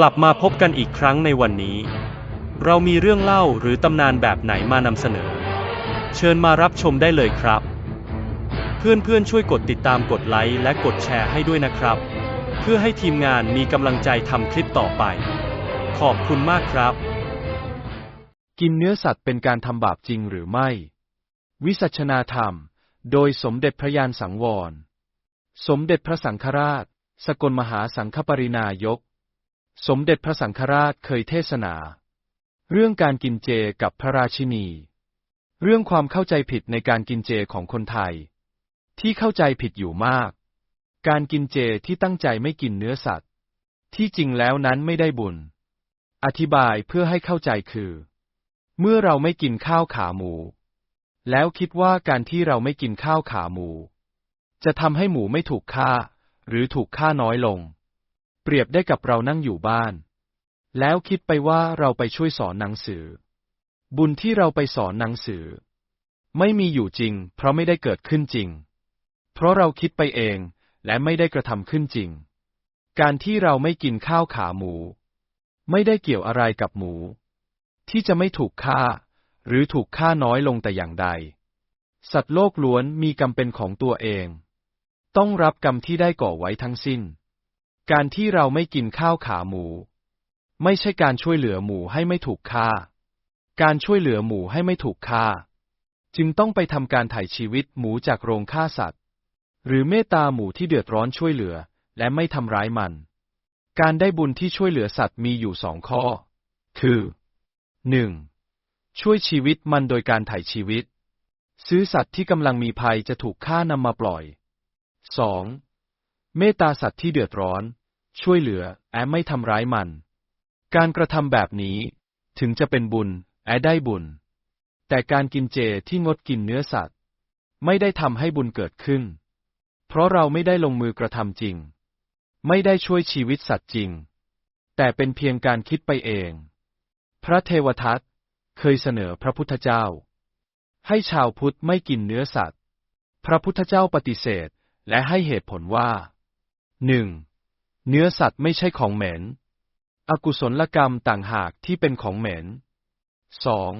กลับมาพบกันอีกครั้งในวันนี้ เรามีเรื่องเล่าหรือตำนานแบบไหนมานำเสนอ เชิญมารับชมได้เลยครับ เพื่อนๆช่วยกดติดตามกดไลค์และกดแชร์ให้ด้วยนะครับ เพื่อให้ทีมงานมีกำลังใจทำคลิปต่อไป ขอบคุณมากครับ กินเนื้อสัตว์เป็นการทำบาปจริงหรือไม่ วิสัชนาธรรม โดยสมเด็จพระยานสังวร สมเด็จพระสังฆราช สกลมหาสังฆปรินายก สมเด็จพระสังฆราชเคยเทศนา เรื่องการกินเจกับพระราชินี เรื่องความเข้าใจผิดในการกินเจของคนไทย ที่เข้าใจผิดอยู่มาก การกินเจที่ตั้งใจไม่กินเนื้อสัตว์ ที่จริงแล้วนั้นไม่ได้บุญ อธิบายเพื่อให้เข้าใจคือ เมื่อเราไม่กินข้าวขาหมู แล้วคิดว่าการที่เราไม่กินข้าวขาหมู จะทำให้หมูไม่ถูกฆ่า หรือถูกฆ่าน้อยลง เปรียบได้กับเรานั่งอยู่บ้าน แล้วคิดไปว่าเราไปช่วยสอนหนังสือ บุญที่เราไปสอนหนังสือ ไม่มีอยู่จริง เพราะไม่ได้เกิดขึ้นจริง เพราะเราคิดไปเองและไม่ได้กระทำขึ้นจริง การที่เราไม่กินข้าวขาหมู ไม่ได้เกี่ยวอะไรกับหมู ที่จะไม่ถูกฆ่า หรือถูกฆ่าน้อยลงแต่อย่างใด สัตว์โลกล้วนมีกรรมเป็นของตัวเอง ต้องรับกรรมที่ได้ก่อไว้ทั้งสิ้น การที่เราไม่กินข้าวขาหมู ไม่ใช่การช่วยเหลือหมูให้ไม่ถูกฆ่า การช่วยเหลือหมูให้ไม่ถูกฆ่า จึงต้องไปทำการถ่ายชีวิตหมูจากโรงฆ่าสัตว์ หรือเมตตาหมูที่เดือดร้อนช่วยเหลือ และไม่ทำร้ายมัน การได้บุญที่ช่วยเหลือสัตว์มีอยู่สองข้อ คือหนึ่งช่วยชีวิตมันโดยการถ่ายชีวิต ซื้อสัตว์ที่กำลังมีภัยจะถูกฆ่านำมาปล่อย 2. เมตตาสัตว์ที่เดือดร้อน ช่วยเหลือ แอไม่ทำร้ายมัน การกระทำแบบนี้ ถึงจะเป็นบุญ แอได้บุญ แต่การกินเจที่งดกินเนื้อสัตว์ ไม่ได้ทำให้บุญเกิดขึ้น เพราะเราไม่ได้ลงมือกระทำจริง ไม่ได้ช่วยชีวิตสัตว์จริง แต่เป็นเพียงการคิดไปเอง พระเทวทัตเคยเสนอพระพุทธเจ้า ให้ชาวพุทธไม่กินเนื้อสัตว์ พระพุทธเจ้าปฏิเสธ และให้เหตุผลว่า หนึ่งเนื้อสัตว์ไม่ใช่ของเหม็น อกุศลกรรมต่างหากที่เป็นของเหม็นสอง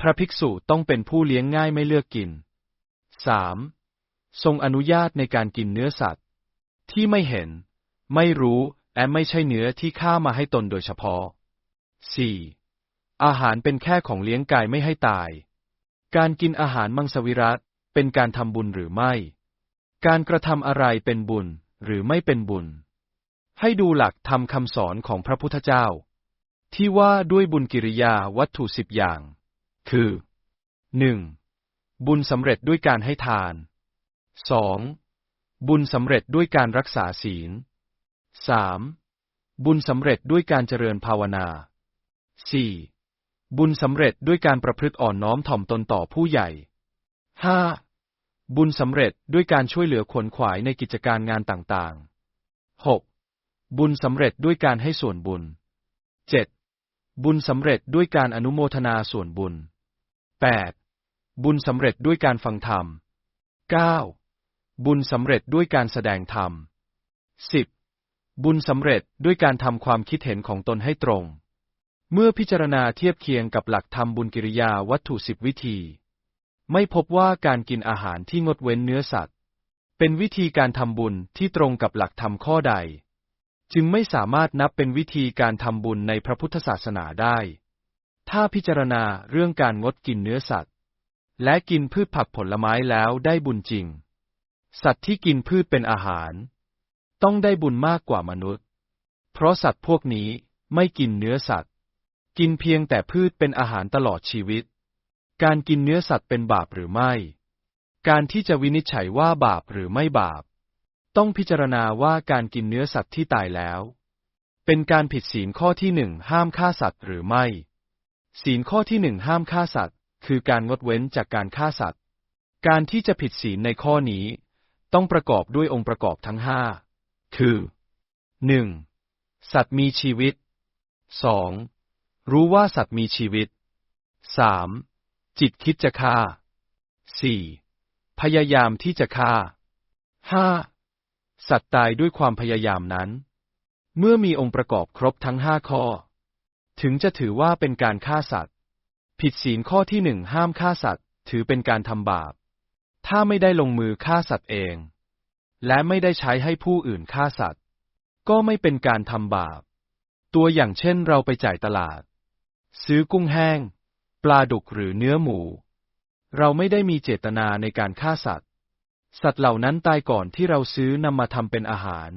พระภิกษุต้องเป็นผู้เลี้ยงง่ายไม่เลือกกินสามทรงอนุญาตในการกินเนื้อสัตว์ ที่ไม่เห็น ไม่รู้และไม่ใช่เนื้อที่ฆ่ามาให้ตนโดยเฉพาะ 4. อาหารเป็นแค่ของเลี้ยงกายไม่ให้ตาย การกินอาหารมังสวิรัตเป็นการทำบุญหรือไม่ การกระทำอะไรเป็นบุญ หรือไม่เป็นบุญ ให้ดูหลักทำคำสอนของพระพุทธเจ้า ที่ว่าด้วยบุญกิริยาวัตถุสิบอย่าง คือ 1. บุญสำเร็จด้วยการให้ทาน 2. บุญสำเร็จด้วยการรักษาศีล 3. บุญสำเร็จด้วยการเจริญภาวนา 4. บุญสำเร็จด้วยการประพฤติอ่อนน้อมถ่อมตนต่อผู้ใหญ่ 5. บุญสำเร็จด้วยการช่วยเหลือขวนขวายในกิจการงานต่างๆ 6. บุญสำเร็จด้วยการให้ส่วนบุญ 7. บุญสำเร็จด้วยการอนุโมทนาส่วนบุญ 8. บุญสำเร็จด้วยการฟังธรรม 9. บุญสำเร็จด้วยการแสดงธรรม 10. บุญสำเร็จด้วยการทำความคิดเห็นของตนให้ตรง เมื่อพิจารณาเทียบเคียงกับหลักธรรมบุญกิริยาวัตถุสิบวิธี ไม่พบว่าการกินอาหารที่งดเว้นเนื้อสัตว์ เป็นวิธีการทำบุญที่ตรงกับหลักธรรมข้อใด จึงไม่สามารถนับเป็นวิธีการทำบุญในพระพุทธศาสนาได้ ถ้าพิจารณาเรื่องการงดกินเนื้อสัตว์ และกินพืชผักผลไม้แล้วได้บุญจริง สัตว์ที่กินพืชเป็นอาหาร ต้องได้บุญมากกว่ามนุษย์ เพราะสัตว์พวกนี้ไม่กินเนื้อสัตว์ กินเพียงแต่พืชเป็นอาหารตลอดชีวิต การกินเนื้อสัตว์เป็นบาปหรือไม่ การที่จะวินิจฉัยว่าบาปหรือไม่บาป ต้องพิจารณาว่าการกินเนื้อสัตว์ที่ตายแล้ว เป็นการผิดศีลข้อที่หนึ่งห้ามฆ่าสัตว์หรือไม่ ศีลข้อที่หนึ่งห้ามฆ่าสัตว์ คือการงดเว้นจากการฆ่าสัตว์ การที่จะผิดศีลในข้อนี้ ต้องประกอบด้วยองค์ประกอบทั้งห้าคือ 1. สัตว์มีชีวิต 2. รู้ว่าสัตว์มีชีวิต 3. จิตคิดจะฆ่า 4. พยายามที่จะฆ่า 5. สัตว์ตายด้วยความพยายามนั้น เมื่อมีองค์ประกอบครบทั้งห้าข้อ ถึงจะถือว่าเป็นการฆ่าสัตว์ ผิดศีลข้อที่หนึ่งห้ามฆ่าสัตว์ ถือเป็นการทำบาป ถ้าไม่ได้ลงมือฆ่าสัตว์เอง และไม่ได้ใช้ให้ผู้อื่นฆ่าสัตว์ ก็ไม่เป็นการทำบาป ตัวอย่างเช่นเราไปจ่ายตลาด ซื้อกุ้งแห้ง ปลาดุกหรือเนื้อหมู เราไม่ได้มีเจตนาในการฆ่าสัตว์ สัตว์เหล่านั้นตายก่อนที่เราซื้อนำมาทำเป็นอาหาร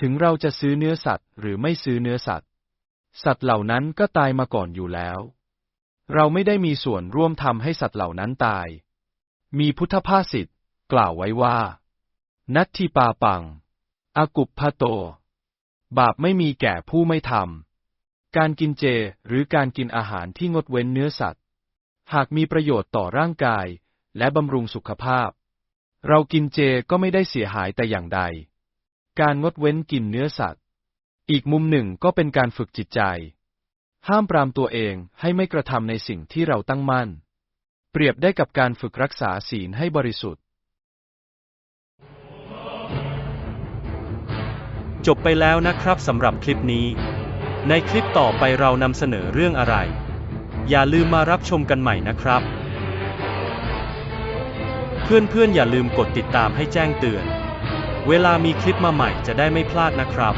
ถึงเราจะซื้อเนื้อสัตว์หรือไม่ซื้อเนื้อสัตว์ สัตว์เหล่านั้นก็ตายมาก่อนอยู่แล้ว เราไม่ได้มีส่วนร่วมทำให้สัตว์เหล่านั้นตาย มีพุทธภาษิตกล่าวไว้ว่า นัตถิปาปังอากุปพะโต บาปไม่มีแก่ผู้ไม่ทำ การกินเจ หรือการกินอาหารที่งดเว้นเนื้อสัตว์ หากมีประโยชน์ต่อร่างกาย และบำรุงสุขภาพ เรากินเจก็ไม่ได้เสียหายแต่อย่างใด การงดเว้นกินเนื้อสัตว์ อีกมุมหนึ่งก็เป็นการฝึกจิตใจ ห้ามปรามตัวเองให้ไม่กระทำในสิ่งที่เราตั้งมั่น เปรียบได้กับการฝึกรักษาศีลให้บริสุทธิ์ จบไปแล้วนะครับสำหรับคลิปนี้ ในคลิปต่อไปเรานำเสนอเรื่องอะไร อย่าลืมมารับชมกันใหม่นะครับ เพื่อนๆอย่าลืมกดติดตามให้แจ้งเตือน เวลามีคลิปมาใหม่จะได้ไม่พลาดนะครับ